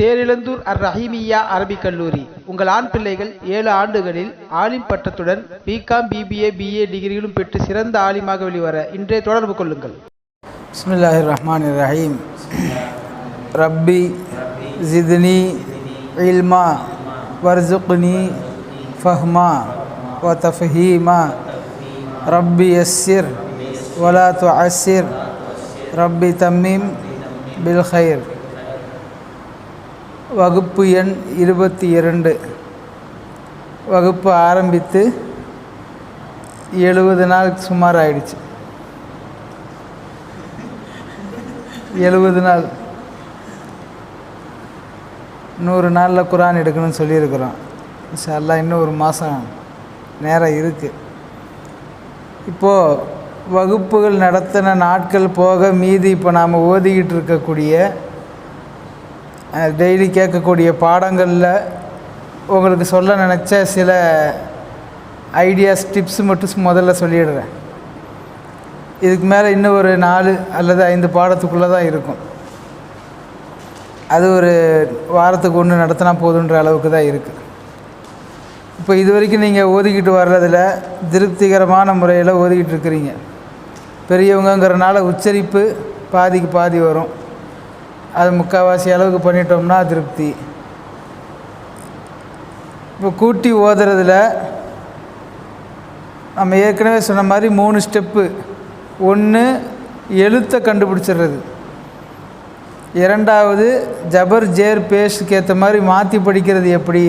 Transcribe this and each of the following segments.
தேரிழந்தூர் அர் ரஹீமியா அரபிக் கல்லூரி. உங்கள் ஆண் பிள்ளைகள் ஏழு ஆண்டுகளில் ஆலிம் பட்டத்துடன் பிகாம் பிபிஏ பிஏ டிகிரிகளும் பெற்று சிறந்த ஆலிமாக வெளிவர இன்றைய தொடர்பு கொள்ளுங்கள். பிஸ்மில்லாஹிர் ரஹ்மான் ரஹீம் ரப்பி ஜித்னி இல்மா வர்சுக்னி ஃபஹ்மா வ தஃஹீமா ரப்பி எஸ்ஸிர் வலா து ரப்பி தம்மீம் பில்ஹைர். வகுப்பு எண் இருபத்தி இரண்டு. வகுப்பு ஆரம்பித்து எழுபது நாள் சுமார் ஆயிடுச்சு எழுபது நாள். நூறு நாளில் குரான் எடுக்கணும்னு சொல்லியிருக்கிறோம். சார்லாம் இன்னும் ஒரு மாதம் நேரம் இருக்குது இப்போது வகுப்புகள் நடத்தின நாட்கள் போக மீதி இப்போ நாம் ஓதிக்கிட்டு இருக்கக்கூடிய டெய்லி கேட்கக்கூடிய பாடங்களில் உங்களுக்கு சொல்ல நினச்ச சில ஐடியாஸ் டிப்ஸ் மட்டும் முதல்ல சொல்லிடுறேன். இதுக்கு மேலே இன்னும் ஒரு நாலு அல்லது ஐந்து பாடத்துக்குள்ளே தான் இருக்கும். அது ஒரு வாரத்துக்கு ஒன்று நடத்தினா போதுன்ற அளவுக்கு தான் இருக்குது இப்போ இது வரைக்கும் நீங்கள் ஓதிக்கிட்டு வர்றதில் திருப்திகரமான முறையில் ஓதிக்கிட்டு இருக்கிறீங்க. பெரியவங்கங்கிறனால உச்சரிப்பு பாதிக்கு பாதி வரும். அது முக்கால்வாசி அளவுக்கு பண்ணிட்டோம்னா திருப்தி. இப்போ கூட்டி ஓதுறதுல நம்ம ஏற்கனவே சொன்ன மாதிரி மூணு ஸ்டெப்பு. ஒன்று எழுத்தை கண்டுபிடிச்சிடுறது. இரண்டாவது ஜபர் ஜேர் பேஸ்க்கு ஏற்ற மாதிரி மாற்றி படிக்கிறது எப்படி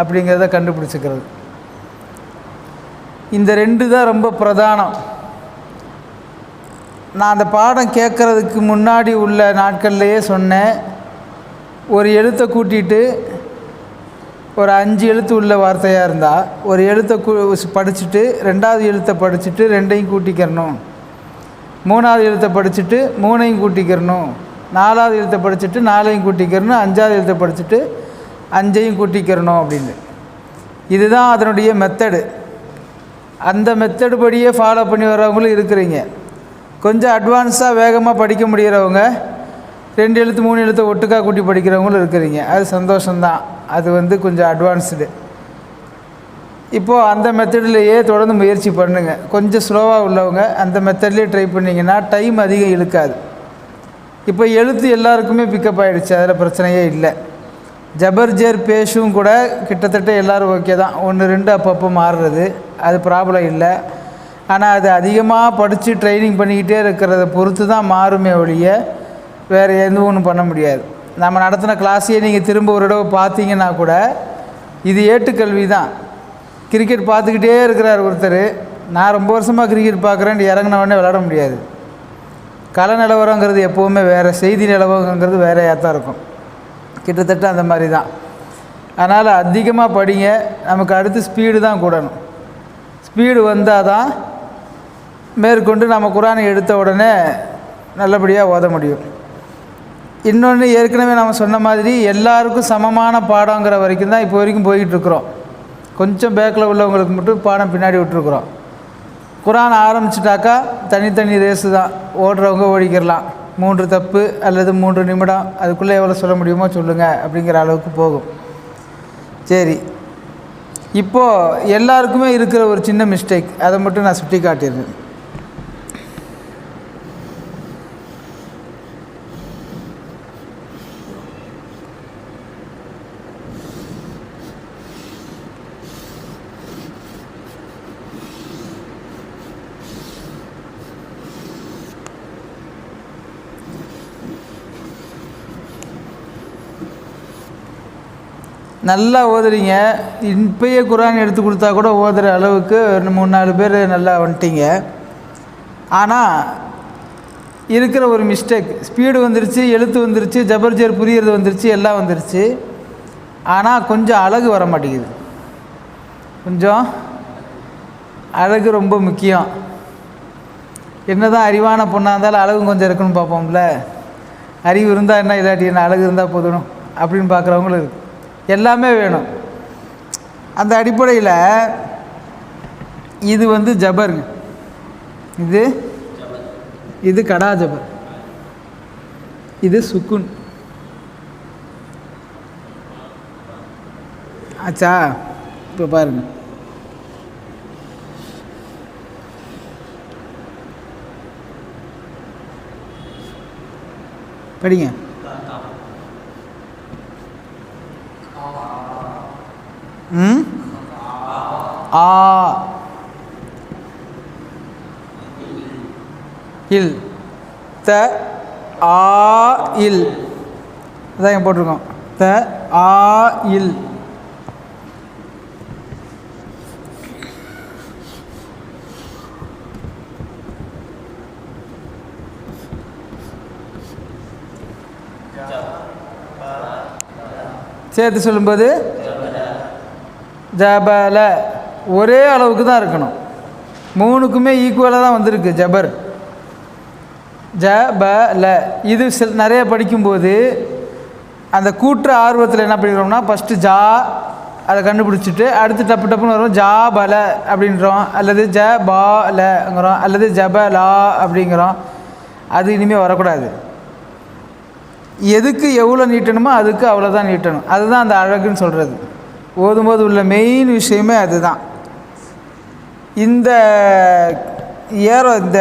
அப்படிங்கிறத கண்டுபிடிச்சிக்கிறது. இந்த ரெண்டு தான் ரொம்ப பிரதானம். நான் அந்த பாடம் கேட்குறதுக்கு முன்னாடி உள்ள நாட்கள்லையே சொன்னேன். ஒரு எழுத்தை கூட்டிட்டு ஒரு அஞ்சு எழுத்து உள்ள வார்த்தையாக இருந்தால் ஒரு எழுத்தை கூ படிச்சுட்டு ரெண்டாவது எழுத்தை படிச்சுட்டு ரெண்டையும் கூட்டிக்கிறணும். மூணாவது எழுத்தை படிச்சுட்டு மூணையும் கூட்டிக்கிறணும். நாலாவது எழுத்தை படிச்சுட்டு நாலையும் கூட்டிக்கிறணும். அஞ்சாவது எழுத்தை படிச்சுட்டு அஞ்சையும் கூட்டிக்கிறணும் அப்படின்னு. இதுதான் அதனுடைய மெத்தடு அந்த மெத்தடு படியே ஃபாலோ பண்ணி வர்றவங்களும் இருக்கிறீங்க. கொஞ்சம் அட்வான்ஸாக வேகமாக படிக்க முடிகிறவங்க ரெண்டு எழுத்து மூணு எழுத்து ஒட்டுக்கா கூட்டி படிக்கிறவங்களும் இருக்கிறீங்க. அது சந்தோஷம்தான். அது வந்து கொஞ்சம் அட்வான்ஸ்டு இப்போது அந்த மெத்தட்லேயே தொடர்ந்து முயற்சி பண்ணுங்கள் கொஞ்சம் ஸ்லோவாக உள்ளவங்க அந்த மெத்தட்லேயே ட்ரை பண்ணிங்கன்னா டைம் அதிகம் இழுக்காது. இப்போ எழுத்து எல்லாருக்குமே பிக்கப் ஆகிடுச்சு அதில் பிரச்சனையே இல்லை. ஜபர்ஜேர் பேஷும் கூட கிட்டத்தட்ட எல்லோரும் ஓகே தான். ஒன்று ரெண்டு அப்பப்போ மாறுறது அது ப்ராப்ளம் இல்லை. ஆனால் அது அதிகமாக படித்து ட்ரைனிங் பண்ணிக்கிட்டே இருக்கிறத பொறுத்து தான் மாறுமே ஒழிய வேறு எந்த ஒன்றும் பண்ண முடியாது. நம்ம நடத்தின கிளாஸையே நீங்கள் திரும்ப ஒரு தடவை பார்த்தீங்கன்னா கூட இது ஏட்டுக்கல்வி தான் கிரிக்கெட் பார்த்துக்கிட்டே இருக்கிறார் ஒருத்தர். நான் ரொம்ப வருஷமாக கிரிக்கெட் பார்க்குறேன் இறங்கின உடனே விளாட முடியாது. கல நிலவரங்கிறது எப்போவுமே வேறு செய்தி நிலவரங்கிறது வேறையாக தான் இருக்கும். கிட்டத்தட்ட அந்த மாதிரி தான் அதனால் அதிகமாக படிங்க நமக்கு அடுத்து ஸ்பீடு தான் கூடணும். ஸ்பீடு வந்தால் தான் மேற்கொண்டு நம்ம குரானை எடுத்த உடனே நல்லபடியாக ஓத முடியும். இன்னொன்று ஏற்கனவே நம்ம சொன்ன மாதிரி எல்லாருக்கும் சமமான பாடங்கிற வரைக்கும் தான் இப்போ வரைக்கும் போய்கிட்டுருக்குறோம் கொஞ்சம் பேக்கில் உள்ளவங்களுக்கு மட்டும் பாடம் பின்னாடி விட்டுருக்குறோம். குரான் ஆரம்பிச்சிட்டாக்கா தனித்தனி ரேஸு தான். ஓடுறவங்க ஓடிக்கிறலாம் மூன்று தப்பு அல்லது மூன்று நிமிடம் அதுக்குள்ளே எவ்வளோ சொல்ல முடியுமோ சொல்லுங்கள் அப்படிங்கிற அளவுக்கு போகும். சரி. இப்போது எல்லாருக்குமே இருக்கிற ஒரு சின்ன மிஸ்டேக் அதை மட்டும் நான் சுட்டி காட்டியிருந்தேன் நல்லா ஓதுறீங்க. இப்பயே குரான் எடுத்து கொடுத்தா கூட ஓதுகிற அளவுக்கு ரெண்டு மூணு நாலு பேர் நல்லா வந்துட்டீங்க. ஆனால் இருக்கிற ஒரு மிஸ்டேக் ஸ்பீடு வந்துருச்சு எழுத்து வந்துருச்சு ஜபர்ஜர் புரியறது வந்துருச்சு எல்லாம் வந்துருச்சு. ஆனால் கொஞ்சம் அழகு வர மாட்டேங்குது. கொஞ்சம் அழகு ரொம்ப முக்கியம். என்ன தான் அறிவான பொண்ணாக இருந்தாலும் அழகும் கொஞ்சம் இருக்குன்னு பார்ப்போம்ல. அறிவு இருந்தால் என்ன இல்லாட்டி என்ன அழகு இருந்தால் போதும் அப்படின்னு பார்க்குறவங்களும் இருக்குது எல்லாமே வேணும். அந்த அடிப்படையில் இது வந்து ஜபருங்க. இது இது கடா ஜபர். இது சுக்குன். ஆச்சா? இப்போ பாருங்க. படிங்க ம் Hmm? ஆ இல் த ஆ இல் அதான் இங்கே போட்டிருக்கோம். த ஆ இல் சேர்த்து சொல்லும்போது ஜபல. ஒரே அளவுக்கு தான் இருக்கணும். மூணுக்குமே ஈக்குவலாக தான் வந்திருக்கு ஜபர். ஜபல. இது சில நிறைய படிக்கும்போது அந்த கூற்று ஆர்வத்தில் என்ன பண்ணிக்கிறோம்னா ஃபஸ்ட்டு ஜா அதை கண்டுபிடிச்சிட்டு அடுத்து டப்பு டப்புன்னு வரும். ஜா பல அப்படின்றோம். அல்லது ஜ பா லங்கிறோம் அல்லது ஜபலா அப்படிங்கிறோம். அது இனிமேல் வரக்கூடாது. எதுக்கு எவ்வளோ நீட்டணுமோ அதுக்கு அவ்வளோதான் நீட்டணும். அதுதான் அந்த அழகுன்னு சொல்கிறது ஓதும்போது உள்ள மெயின் விஷயமே அதுதான். இந்த ஏரோ இந்த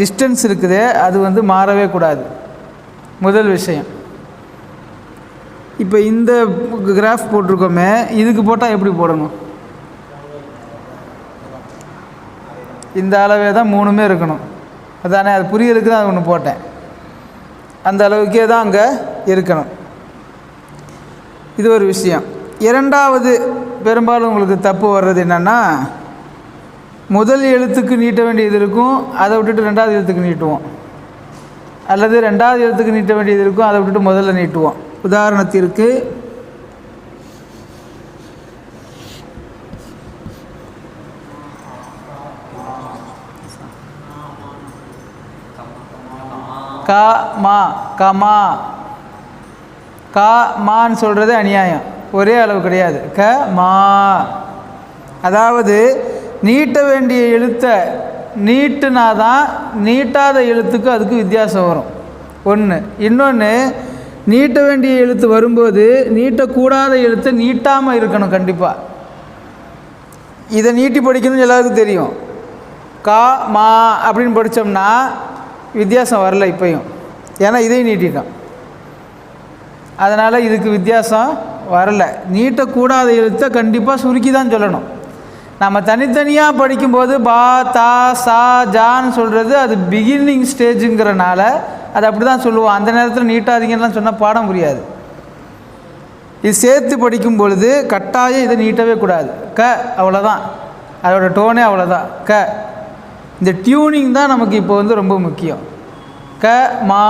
டிஸ்டன்ஸ் இருக்குது அது வந்து மாறவே கூடாது. முதல் விஷயம். இப்போ இந்த கிராஃப் போட்டிருக்கோமே இதுக்கு போட்டால் எப்படி போடணும்? இந்த அளவே தான் மூணுமே இருக்கணும். அதானே அது புரியலுக்கு தான் அது ஒன்று போட்டேன். அந்த அளவுக்கே தான் அங்கே இருக்கணும். இது ஒரு விஷயம். இரண்டாவது பெரும்பாலும் உங்களுக்கு தப்பு வர்றது என்னென்னா முதல் எழுத்துக்கு நீட்ட வேண்டியது இருக்கும் அதை விட்டுட்டு ரெண்டாவது எழுத்துக்கு நீட்டுவோம். அல்லது ரெண்டாவது எழுத்துக்கு நீட்ட வேண்டியது இருக்கும் அதை விட்டுட்டு முதல்ல நீட்டுவோம். உதாரணத்திற்கு க மா கமா. கா மான்னு சொல்கிறது அநியாயம். ஒரே அளவு கிடையாது. க மா. அதாவது நீட்ட வேண்டிய எழுத்தை நீட்டுனா தான் நீட்டாத எழுத்துக்கு அதுக்கு வித்தியாசம் வரும். ஒன்று இன்னொன்று நீட்ட வேண்டிய எழுத்து வரும்போது நீட்டக்கூடாத எழுத்தை நீட்டாமல் இருக்கணும் கண்டிப்பாக இதை நீட்டி படிக்கணும்னு எல்லாருக்கும் தெரியும். கா மா அப்படின்னு படித்தோம்னா வித்தியாசம் வரல இப்பையும். ஏன்னா இதையும் நீட்டிட்டோம். அதனால் இதுக்கு வித்தியாசம் வரல. நீட்டக்கூடாத எழுத்தை கண்டிப்பாக சுருக்கி தான் சொல்லணும். நம்ம தனித்தனியாக படிக்கும்போது பா தா சா ஜான்னு சொல்கிறது அது பிகினிங் ஸ்டேஜுங்கிறனால அது அப்படி தான் சொல்லுவோம். அந்த நேரத்தில் நீட்டாதீங்கலாம் சொன்னால் பாடம் புரியாது. இது சேர்த்து படிக்கும் பொழுது கட்டாயம் இதை நீட்டவே கூடாது. க அவ்வளோதான் அதோட டோனே அவ்வளோதான் க. இந்த டியூனிங் தான் நமக்கு இப்போ வந்து ரொம்ப முக்கியம். க மா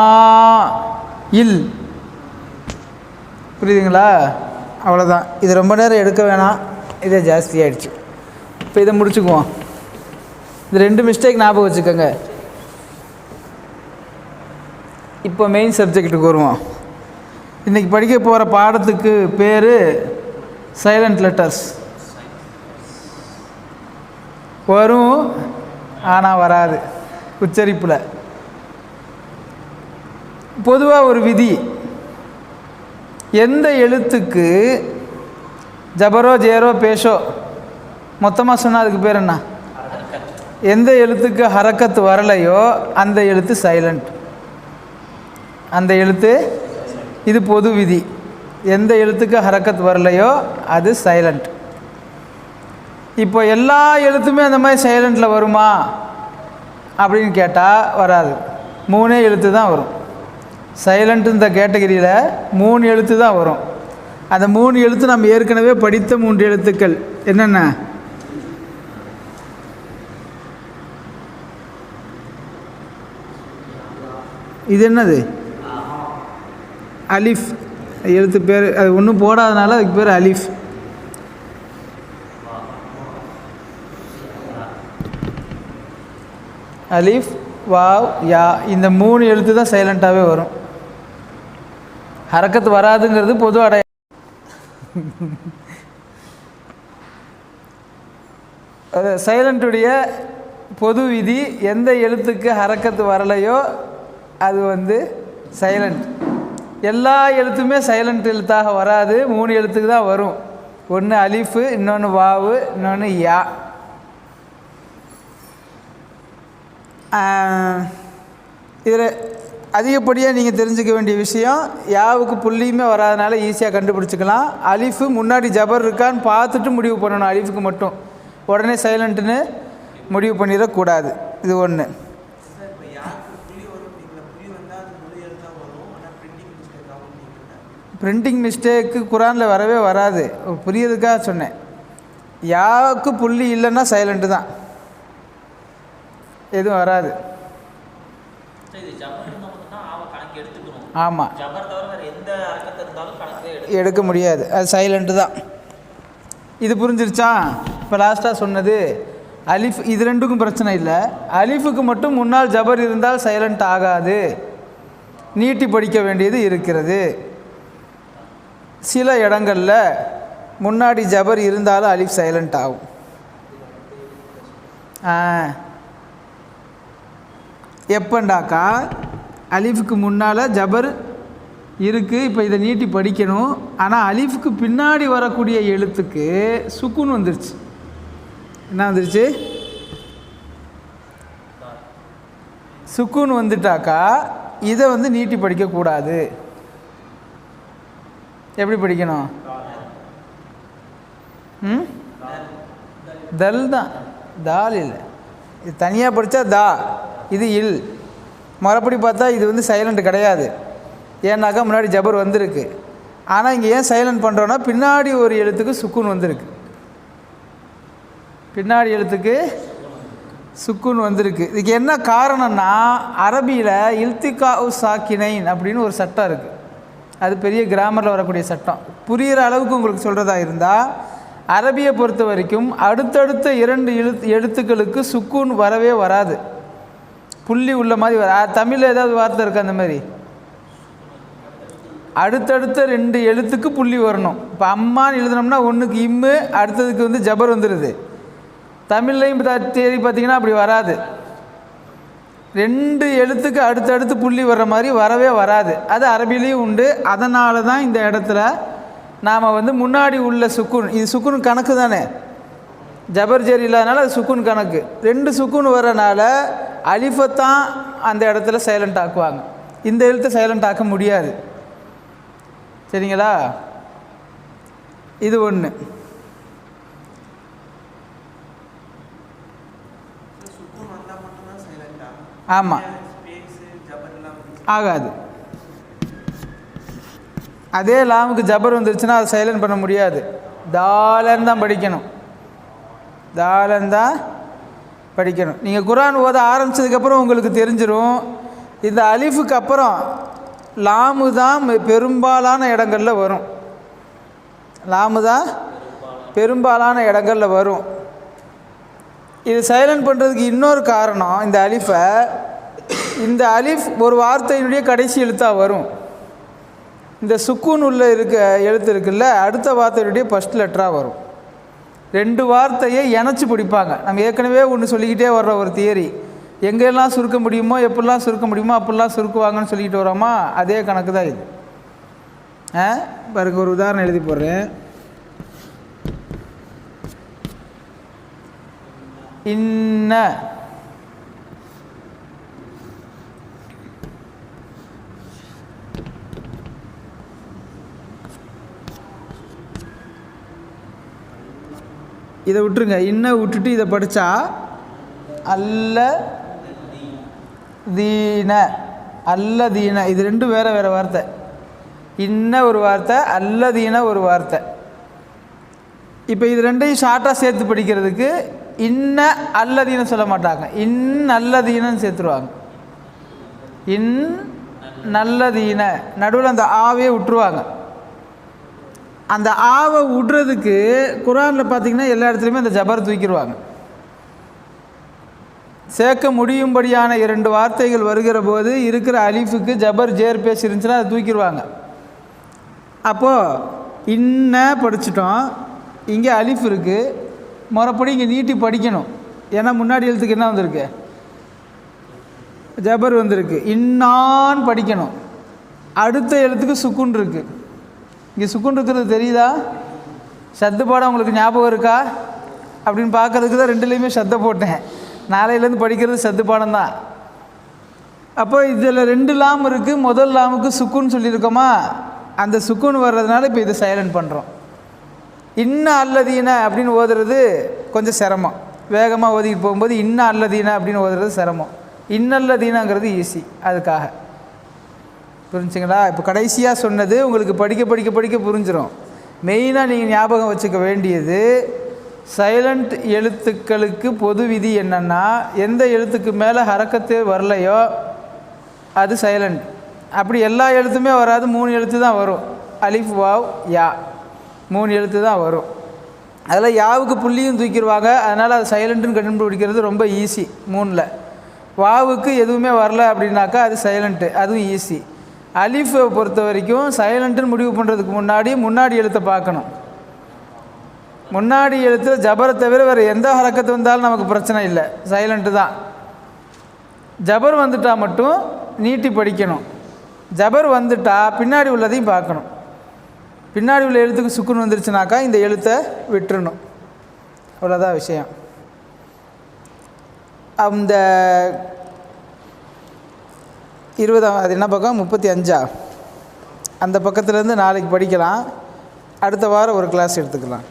இல். புரியுதுங்களா? அவ்வளோதான் இது ரொம்ப நேரம் எடுக்க வேணாம். இதே ஜாஸ்தியாயிடுச்சு இப்போ இதை முடிச்சுக்குவோம். இது ரெண்டு மிஸ்டேக் ஞாபகம் வச்சுக்கோங்க. இப்போ மெயின் சப்ஜெக்ட்டுக்கு வருவோம். இன்றைக்கி படிக்க போகிற பாடத்துக்கு பேர் சைலண்ட் லெட்டர்ஸ் வரும் ஆனால் வராது. உச்சரிப்பில். பொதுவாக ஒரு விதி எந்த எழுத்துக்கு ஜபரோ ஜேரோ பேஷோ? மொத்தமாக சொன்னால் அதுக்கு பேர் என்ன? எந்த எழுத்துக்கு ஹரக்கத்து வரலையோ அந்த எழுத்து சைலண்ட் அந்த எழுத்து இது பொது விதி. எந்த எழுத்துக்கு ஹரக்கத் வரலையோ அது சைலண்ட் இப்போ எல்லா எழுத்துமே அந்த மாதிரி சைலண்டில் வருமா? அப்படின்னு கேட்டால் வராது. மூணே எழுத்து தான் வரும். சைலண்ட்டுன்ற கேட்டகரியில் மூணு எழுத்து தான் வரும். அந்த மூணு எழுத்து நம்ம ஏற்கனவே படித்த மூன்று எழுத்துக்கள். என்னென்ன? இது என்னது? அலிஃப். எழுத்து பேர் அது ஒன்றும் போடாதனால அதுக்கு பேர் அலிஃப். அலிஃப் வாவ் யா இந்த மூணு எழுத்து தான் சைலண்ட்டாகவே வரும். ஹரக்கத்து வராதுங்கிறது பொது அடைய சைலண்ட்டுடைய பொது விதி எந்த எழுத்துக்கு ஹரக்கத்து வரலையோ அது வந்து சைலண்ட். எல்லா எழுத்துமே சைலண்ட் எழுத்தாக வராது மூணு எழுத்துக்கு தான் வரும். ஒன்று அலிஃபு இன்னொன்று வாவு இன்னொன்று யா. இதில் அதிகப்படியாக நீங்கள் தெரிஞ்சுக்க வேண்டிய விஷயம் யாவுக்கு புள்ளியுமே வராதனால ஈஸியாக கண்டுபிடிச்சிக்கலாம். அலிஃபு முன்னாடி ஜபர் இருக்கான்னு பார்த்துட்டு முடிவு பண்ணணும் அலிஃபுக்கு மட்டும். உடனே சைலண்ட்டுன்னு முடிவு பண்ணிடக்கூடாது இது ஒன்று பிரிண்டிங் மிஸ்டேக்கு குரானில் வரவே வராது. புரியதுக்காக சொன்னேன். யாவுக்கு புள்ளி இல்லைன்னா சைலண்ட்டு தான். எதுவும் வராது சரி, இது ஜபர் இருந்தா மட்டும்தான் ஆவ கணக்கு எடுத்துக்கணும் ஆமாம் ஜபர் தவிர வேற எந்த அர்த்தத்தை இருந்தாலும் கணக்கே ஆமாம் எடுக்க முடியாது. அது சைலண்ட்டு தான். இது புரிஞ்சிருச்சா? இப்போ லாஸ்ட்டாக சொன்னது அலிஃப் இது ரெண்டுக்கும் பிரச்சனை இல்லை. அலிஃபுக்கு மட்டும் முன்னால் ஜபர் இருந்தால் சைலண்ட் ஆகாது. நீட்டி படிக்க வேண்டியது இருக்கிறது. சில இடங்களில் முன்னாடி ஜபர் இருந்தாலும் அலிஃப் சைலண்ட் ஆகும். எப்பண்டாக்கா? அலிஃபுக்கு முன்னால் ஜபர் இருக்குது இப்போ இதை நீட்டி படிக்கணும். ஆனால் அலிஃபுக்கு பின்னாடி வரக்கூடிய எழுத்துக்கு சுக்குன் வந்துருச்சு. என்ன வந்துருச்சு? சுக்குன் வந்துட்டாக்கா இதை வந்து நீட்டி படிக்கக்கூடாது எப்படி படிக்கணும்? ம்? தல் தான். தால் இல்லை. இது தனியாக படித்தா தா. இது இல். மறுபடி பார்த்தா இது வந்து சைலண்ட் கிடையாது. ஏன்னாக்கா முன்னாடி ஜபர் வந்திருக்கு. ஆனால் இங்கே ஏன் சைலண்ட் பண்ணுறோன்னா பின்னாடி ஒரு எழுத்துக்கு சுக்குன் வந்திருக்கு. பின்னாடி எழுத்துக்கு சுக்குன் வந்திருக்கு. இதுக்கு என்ன காரணம்னா அரபியில் இல்திகா உ சாக்கினைன் அப்படின்னு ஒரு சட்டம் இருக்குது அது பெரிய கிராமரில் வரக்கூடிய சட்டம். புரிகிற அளவுக்கு உங்களுக்கு சொல்கிறதா இருந்தால் அரபியை பொறுத்த வரைக்கும் அடுத்தடுத்த இரண்டு எழுத்து எழுத்துக்களுக்கு சுக்குன் வரவே வராது. புள்ளி உள்ள மாதிரி வர தமிழில் ஏதாவது வார்த்தை இருக்கா அந்த மாதிரி? அடுத்தடுத்த ரெண்டு எழுத்துக்கு புள்ளி வரணும். இப்போ அம்மான்னு எழுதுனோம்னா ஒன்றுக்கு இம்மு அடுத்ததுக்கு வந்து ஜபர் வந்துடுது தமிழ்லையும் தேடி பார்த்தீங்கன்னா அப்படி வராது. ரெண்டு எழுத்துக்கு அடுத்தடுத்து புள்ளி வர்ற மாதிரி வரவே வராது. அது அரபிலையும் உண்டு. அதனால தான் இந்த இடத்துல நாம் வந்து முன்னாடி உள்ள சுக்குன் இது சுக்குன் கணக்கு தானே ஜபர் ஜெர் இல்லாதனால அது சுக்குன் கணக்கு. ரெண்டு சுக்குன் வரனால அலிஃபை தான் அந்த இடத்துல சைலண்ட் ஆக்குவாங்க. இந்த எழுத்தை சைலண்ட் ஆக்க முடியாது. சரிங்களா? இது ஒன்று ஆமாம் ஆகாது. அதே லாமுக்கு ஜபர் வந்துருச்சுன்னா அதை சைலண்ட் பண்ண முடியாது. தாலன் தான் படிக்கணும். தாலன் தான் படிக்கணும். நீங்கள் குரான் ஓத ஆரம்பித்ததுக்கப்புறம் உங்களுக்கு தெரிஞ்சிடும் இந்த அலிஃபுக்கு அப்புறம் லாமு தான் பெரும்பாலான இடங்களில் வரும். லாமு தான் பெரும்பாலான இடங்களில் வரும். இது சைலண்ட் பண்ணுறதுக்கு இன்னொரு காரணம் இந்த அலிஃபை இந்த அலிஃப் ஒரு வார்த்தையினுடைய கடைசி எழுத்தாக வரும். இந்த சுக்கூன் உள்ள இருக்க எழுத்து இருக்குல்ல அடுத்த வார்த்தையினுடைய ஃபஸ்ட் லெட்டராக வரும். ரெண்டு வார்த்தையை இணைச்சி பிடிப்பாங்க. நம்ம ஏற்கனவே ஒன்று சொல்லிக்கிட்டே வர்ற ஒரு தியரி. எங்கெல்லாம் சுருக்க முடியுமோ எப்படிலாம் சுருக்க முடியுமோ அப்படிலாம் சுருக்குவாங்கன்னு சொல்லிக்கிட்டு வரோமா? அதே கணக்கு தான் இது. ஆ? பாருங்க ஒரு உதாரணம் எழுதி போடுறேன். இன்ன இதை விட்டுருங்க. இன்ன விட்டுட்டு இதை படித்தா அல்ல தீன. அல்ல தீன. இது ரெண்டும் வேறு வேறு வார்த்தை. இன்ன ஒரு வார்த்தை அல்லதீன ஒரு வார்த்தை. இப்போ இது ரெண்டையும் ஷார்ட்டாக சேர்த்து படிக்கிறதுக்கு இன்ன அல்லதீன சொல்ல மாட்டாங்க. இன் நல்லதீனன்னு சேர்த்துருவாங்க. இன் நல்லதீன நடுவில் அந்த ஆவே விட்டுருவாங்க. அந்த ஆவை விடுறதுக்கு குரானில் பார்த்தீங்கன்னா எல்லா இடத்துலையுமே அந்த ஜபர் தூக்கிடுவாங்க. சேர்க்க முடியும்படியான இரண்டு வார்த்தைகள் வருகிற போது இருக்கிற அலிஃபுக்கு ஜபர் ஜேர் பேசி இருந்துச்சுன்னா அதை தூக்கிடுவாங்க. அப்போது இன்ன படிச்சிட்டோம் இங்கே அலிஃப் இருக்குது முறைப்படி இங்கே நீட்டி படிக்கணும். ஏன்னா முன்னாடி எழுத்துக்கு என்ன வந்திருக்கு? ஜபர் வந்திருக்கு. இன்னான் படிக்கணும். அடுத்த எழுத்துக்கு சுக்குன் இருக்குது இங்கே சுக்குன் இருக்கிறது தெரியுதா? சத்து பாடம் உங்களுக்கு ஞாபகம் இருக்கா? அப்படின்னு பார்க்கறதுக்கு தான் ரெண்டுலேயுமே சத்த போட்டேன். நாளையிலேருந்து படிக்கிறது சத்து பாடம் தான். அப்போ இதில் ரெண்டு லாம் இருக்குது முதல் லாமுக்கு சுக்குன்னு சொல்லியிருக்கோமா? அந்த சுக்குன்னு வர்றதுனால இப்போ இதை சைலண்ட் பண்ணுறோம் இன்ன அல்லதீன அப்படின்னு ஓதுறது கொஞ்சம் சிரமம். வேகமாக ஓதிக்கிட்டு போகும்போது இன்ன அல்லதீன அப்படின்னு ஓதுறது சிரமம். இன்னல்லதீனங்கிறது ஈஸி அதுக்காக. புரிஞ்சுங்களா? இப்போ கடைசியாக சொன்னது உங்களுக்கு படிக்க படிக்க படிக்க புரிஞ்சிடும் மெயினாக நீங்கள் ஞாபகம் வச்சுக்க வேண்டியது சைலண்ட் எழுத்துக்களுக்கு பொது விதி என்னென்னா எந்த எழுத்துக்கு மேலே ஹரக்கத்து வரலையோ அது சைலண்ட் அப்படி எல்லா எழுத்துமே வராது மூணு எழுத்து தான் வரும். அலிஃப் வாவ் யா. மூணு எழுத்து தான் வரும். அதில் யாவுக்கு புள்ளியும் தூக்கிடுவாங்க அதனால் அது சைலண்ட்டுன்னு கண்டுபிடிக்கிறது ரொம்ப ஈஸி மூணில். வாவுக்கு எதுவுமே வரல அப்படின்னாக்கா அது சைலண்ட்டு அதுவும் ஈஸி அலிஃபை பொறுத்த வரைக்கும் சைலண்ட்டுன்னு முடிவு பண்ணுறதுக்கு முன்னாடி முன்னாடி எழுத்தை பார்க்கணும். முன்னாடி எழுத்து ஜபரை தவிர வேறு எந்த ஹரக்கத்து வந்தாலும் நமக்கு பிரச்சனை இல்லை. சைலண்ட்டு தான். ஜபர் வந்துட்டா மட்டும் நீட்டி படிக்கணும். ஜபர் வந்துட்டா பின்னாடி உள்ளதையும் பார்க்கணும். பின்னாடி உள்ள எழுத்துக்கு சுக்குன்னு வந்துருச்சுனாக்கா இந்த எழுத்தை விட்டுறணும். அவ்வளோதான் விஷயம். அந்த இருபதாம் அது என்ன பக்கம்? முப்பத்தி அஞ்சா? அந்த பக்கத்துலேருந்து நாளைக்கு படிக்கலாம். அடுத்த வாரம் ஒரு கிளாஸ் எடுத்துக்கலாம்.